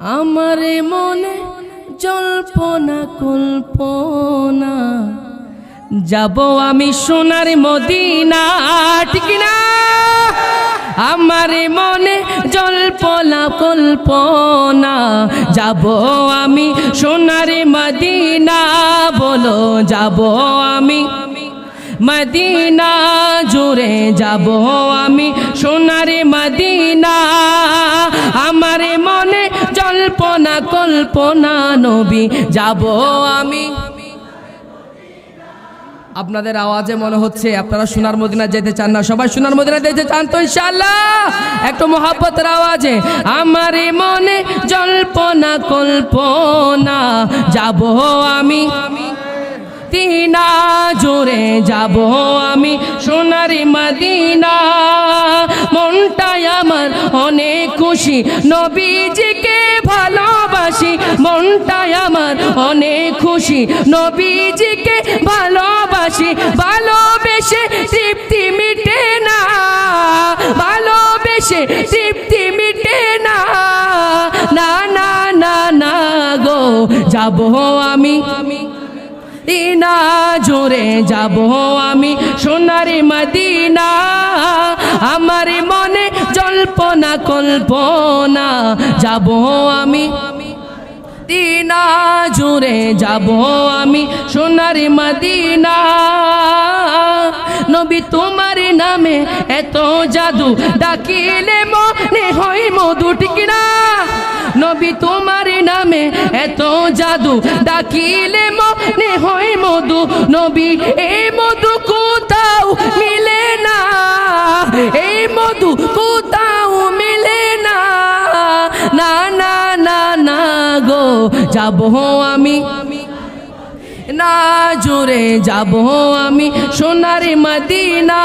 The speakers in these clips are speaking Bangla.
আমার মনে জল্পনা, কল্পনা। যাব আমি সোনার মদিনা, ঠিক না? আমার মনে জল্পনা, কল্পনা। যাব আমি সোনার মদিনা, বলো যাব আমি মদিনা, জুড়ে যাব আমি সোনার মদিনা। আমার মনে জল্পনা কল্পনা নবী। যাব আমি। আপনাদের আওয়াজে মনে হচ্ছে আপনারা সোনার মদিনা যেতে চান না। সবাই সোনার মদিনা যেতে চান তো ইনশাল্লাহ একটু মহাব্বতের আওয়াজে। আমার মনে জল্পনা, কল্পনা। যাব আমি। তিনা জোরে যাব আমি। সোনারি মদিনা মনটাই আমার অনেক খুশি। নবীজিকে ভালোবাসি, মনটাই আমার অনেক খুশি। নবীজিকে ভালোবাসি, ভালোবেসে তৃপ্তি মিটে না। ভালোবেসে তৃপ্তি মিটে না। না না না না গো, যাব আমি। দিনা জোরে যাব আমি। সোনারি মদিনা, আমার জল্পনা কল্পনা, যাব আমি। দিনা জুড়ে যাব আমি, সোনারি মদিনা। নবী তোমার নামে এত জাদু ডাকিলে মনে হয় মধু ঠিক না। নবী তোমার নামে এত জাদু ডাকিলে মনে হয় মধু। নবী, এই মধু কোথাও মিলে না। এই মধু কোথাও না না না না গো, যাব আমি। না জোরে যাব আমি সোনার মদিনা।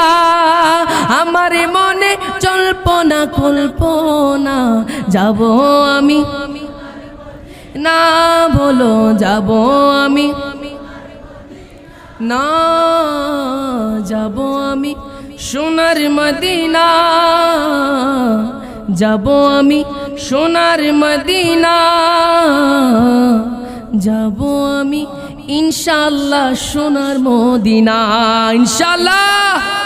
আমার মনে জল্পনা, কল্পনা, যাব আমি। না বলো, যাব আমি। না যাব আমি সোনার মদিনা। যাব আমি। সোনার মদিনা। যাব আমি ইনশাল্লাহ সোনার মদিনা। ইনশাল্লাহ